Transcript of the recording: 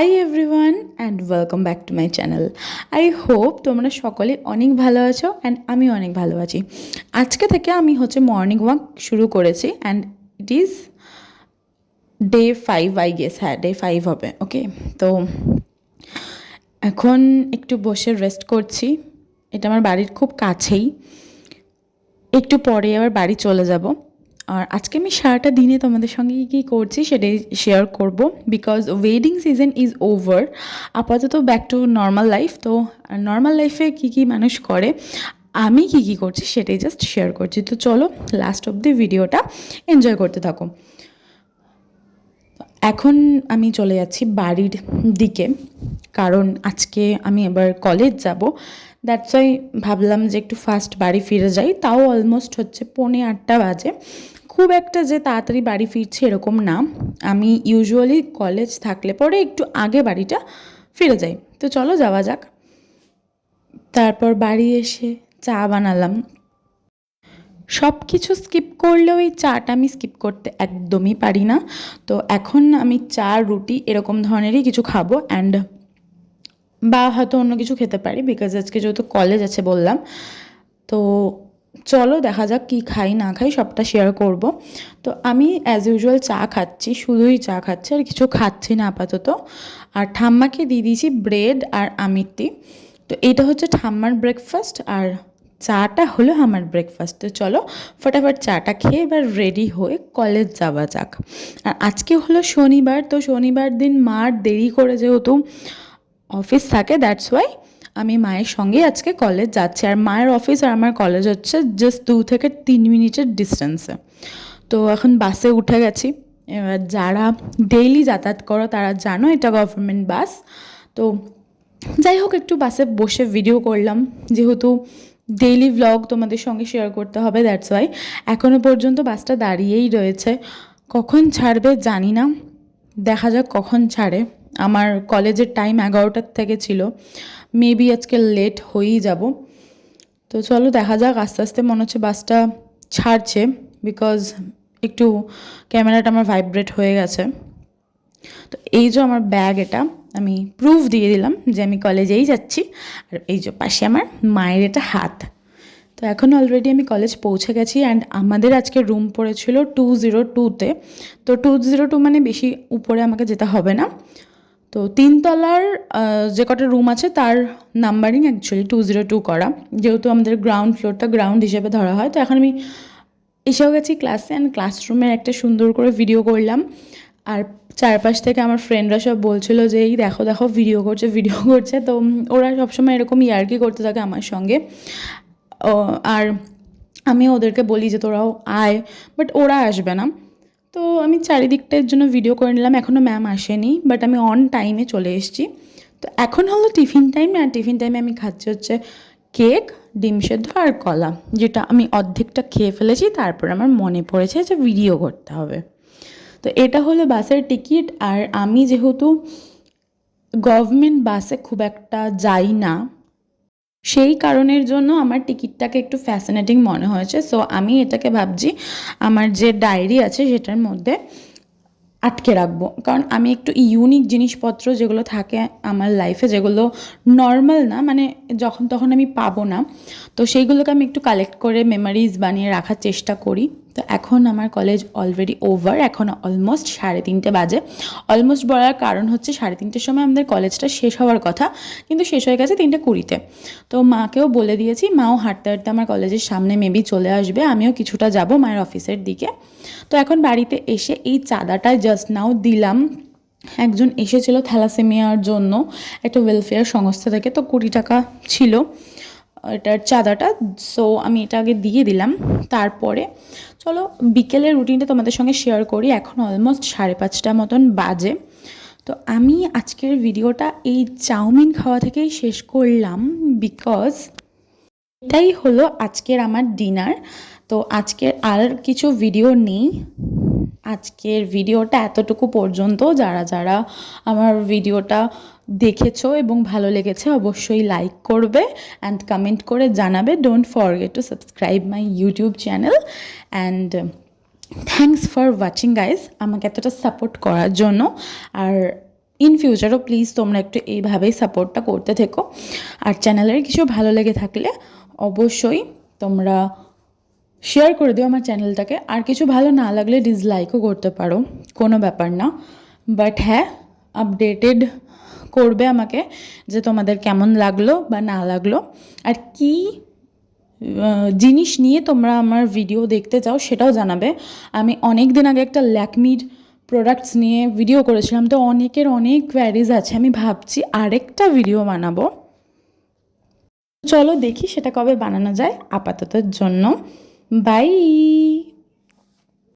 Hi everyone and welcome back to my channel I hope তোমরা সকলে অনেক ভালো আছো অ্যান্ড আমি অনেক ভালো আছি। আজকে থেকে আমি হচ্ছে মর্নিং ওয়াক শুরু করেছি and it is day five I guess হ্যাঁ ডে ফাইভ হবে ওকে তো এখন একটু বসে রেস্ট করছি। এটা আমার বাড়ির খুব কাছেই। একটু পরে আবার বাড়ি চলে যাব। আর আজকে আমি সারাটা দিনে তোমাদের সঙ্গে কী কী করছি সেটাই শেয়ার করব because wedding season is over আপাতত ব্যাক টু নর্মাল লাইফ তো নর্মাল লাইফে কী কী মানুষ করে, আমি কী কী করছি সেটাই জাস্ট শেয়ার করছি, তো চলো লাস্ট অব দি ভিডিওটা এনজয় করতে থাকো। এখন আমি চলে যাচ্ছি বাড়ির দিকে, কারণ আজকে আমি এবার কলেজ যাব দ্যাটস ওয়াই ভাবলাম যে একটু ফাস্ট বাড়ি ফিরে যাই, তাও অলমোস্ট হচ্ছে পৌনে আটটা বাজে খুব একটা যে তাড়াতাড়ি বাড়ি ফিরছি এরকম না। আমি ইউজুয়ালি কলেজ থাকলে পরে একটু আগে বাড়িটা ফিরে যাই। তো চলো যাওয়া যাক। তারপর বাড়ি এসে চা বানালাম। সব কিছু স্কিপ করলেও এই চাটা আমি স্কিপ করতে একদমই পারি না। তো এখন আমি চা, রুটি এরকম ধরনেরই কিছু খাব অ্যান্ড বা হয়তো অন্য কিছু খেতে পারি বিকজ আজকে যেহেতু কলেজ আছে বললাম। তো চলো দেখা যাক কী খাই, না খাই, সবটা শেয়ার করব। তো আমি অ্যাজ ইউজুয়াল চা খাচ্ছি, শুধুই চা খাচ্ছি, আর কিছু খাচ্ছি না আপাতত। আর ঠাম্মাকে দিয়ে দিয়েছি ব্রেড আর আমিত্তি তো এটা হচ্ছে ঠাম্মার ব্রেকফাস্ট আর চাটা হলো আমার ব্রেকফাস্ট তো চলো ফটাফট চাটা খেয়ে এবার রেডি হয়ে কলেজ যাওয়া যাক। আর আজকে হলো শনিবার, তো শনিবার দিন মার দেরি করে যেহেতু অফিস থাকে দ্যাটস ওয়াই আমি মায়ের সঙ্গে আজকে কলেজ যাচ্ছি। আর মায়ের অফিস আর আমার কলেজ হচ্ছে জাস্ট দু থেকে তিন মিনিটের ডিস্টেন্সে তো এখন বাসে উঠে গেছি। এবার যারা ডেইলি যাতায়াত করো, তারা জানো এটা গভর্নমেন্ট বাস তো যাই হোক, একটু বাসে বসে ভিডিও করলাম। যেহেতু ডেইলি ভ্লগ তোমাদের সঙ্গে শেয়ার করতে হবে দ্যাটস ওয়াই এখনও পর্যন্ত বাসটা দাঁড়িয়েই রয়েছে। কখন ছাড়বে জানি না। দেখা যাক কখন ছাড়ে। আমার কলেজের টাইম এগারোটার থেকে ছিল। মেবি আজকে লেট হয়েই যাব। তো চলো দেখা যাক, আস্তে আস্তে মনে হচ্ছে বাসটা ছাড়ছে বিকজ একটু ক্যামেরাটা আমার ভাইব্রেট হয়ে গেছে। তো এই যে আমার ব্যাগ এটা, আমি প্রুফ দিয়ে দিলাম যে আমি কলেজেই যাচ্ছি। আর এই যে পাশে আমার মায়ের এটা হাত। তো এখন অলরেডি আমি কলেজ পৌঁছে গেছি অ্যান্ড আমাদের আজকে রুম পড়েছিল টু জিরো টুতে তো। টু জিরো টু মানে বেশি উপরে আমাকে যেতে হবে না। তো তিনতলার যে কটা রুম আছে তার numbering actually two zero two করা। যেহেতু আমাদের গ্রাউন্ড ফ্লোরটা গ্রাউন্ড হিসেবে ধরা হয়, তো এখন আমি এসেও গেছি ক্লাসে অ্যান্ড ক্লাসরুমের একটা সুন্দর করে ভিডিও করলাম। আর চারপাশ থেকে আমার ফ্রেন্ডরা সব বলছিল যে, এই দেখো দেখো ভিডিও করছে ভিডিও করছে। তো ওরা সবসময় এরকম ইয়ার্কি করতে থাকে আমার সঙ্গে। আর আমি ওদেরকে বলি যে, তোরাও আয়। বাট ওরা আসবে না। তো আমি চারিদিকটার জন্য ভিডিও করে নিলাম এখনও ম্যাম আসেনি বাট আমি অন টাইমে চলে এসেছি। তো এখন হলো টিফিন টাইম আর টিফিন টাইমে আমি খাচ্ছি হচ্ছে কেক ডিম সেদ্ধ আর কলা, যেটা আমি অর্ধেকটা খেয়ে ফেলেছি, তারপর আমার মনে পড়েছে যে ভিডিও করতে হবে। তো এটা হলো বাসের টিকিট আর আমি যেহেতু গভর্নমেন্ট বাসে খুব একটা যাই না সেই কারণের জন্য আমার টিকিটটাকে একটু ফ্যাসিনেটিং মনে হয়েছে। সো আমি এটাকে ভাবছি, আমার যে ডায়েরি আছে সেটার মধ্যে আটকে রাখব। কারণ আমি একটু ইউনিক জিনিসপত্র যেগুলো থাকে আমার লাইফে যেগুলো নর্মাল না মানে যখন তখন আমি পাবো না, তো সেইগুলোকে আমি একটু কালেক্ট করে মেমারিজ বানিয়ে রাখার চেষ্টা করি। তো এখন আমার কলেজ অলরেডি ওভার এখন অলমোস্ট সাড়ে তিনটে বাজে। অলমোস্ট বলার কারণ হচ্ছে সাড়ে তিনটের সময় আমাদের কলেজটা শেষ হওয়ার কথা, কিন্তু শেষ হয়ে গেছে তিনটে কুড়িতে। তো মাকেও বলে দিয়েছি, মাও হাঁটতে হাঁটতে আমার কলেজের সামনে মেবি চলে আসবে, আমিও কিছুটা যাব মায়ের অফিসের দিকে। তো এখন বাড়িতে এসে এই চাঁদাটা জাস্ট নাও দিলাম। একজন এসেছিল থ্যালাসেমিয়ার জন্য, একটা ওয়েলফেয়ার সংস্থা থেকে, তো কুড়ি টাকা ছিল। এটার চাঁদাটা। সো আমি এটা আগে দিয়ে দিলাম। তারপরে চলো বিকেলের রুটিনটা তোমাদের সঙ্গে শেয়ার করি। এখন অলমোস্ট সাড়ে পাঁচটা মতন বাজে। তো আমি আজকের ভিডিওটা এই চাউমিন খাওয়া থেকেই শেষ করলাম বিকজ এটাই হলো আজকের আমার ডিনার তো আজকের আর কিছু ভিডিও নেই। আজকের ভিডিওটা এতটুকু পর্যন্ত। যারা যারা আমার ভিডিওটা দেখেছ এবং ভালো লেগেছে, অবশ্যই লাইক করবে অ্যান্ড কমেন্ট করে জানাবে। Don't forget to subscribe my YouTube channel and thanks for watching guys আমাকে এতটা সাপোর্ট করার জন্য। আর ইন ফিউচারও প্লিজ তোমরা একটু এইভাবেই সাপোর্টটা করতে থেকো। আর চ্যানেলের কিছু ভালো লেগে থাকলে অবশ্যই তোমরা শেয়ার করে দিও আমার চ্যানেলটাকে আর কিছু ভালো না লাগলে ডিসলাইকও করতে পারো, কোনো ব্যাপার না। বাট হ্যাঁ আপডেটেড করবে আমাকে যে তোমাদের কেমন লাগল বা না লাগল। আর কি জিনিস নিয়ে তোমরা আমার ভিডিও দেখতে চাও সেটাও জানাবে। আমি অনেক দিন আগে একটা ল্যাকমির প্রোডাক্টস নিয়ে ভিডিও করেছিলাম। তো অনেকের অনেক কোয়ারিজ আছে, আমি ভাবছি আরেকটা ভিডিও বানাবো। চলো দেখি সেটা কবে বানানো যায় আপাততের জন্য। Bye.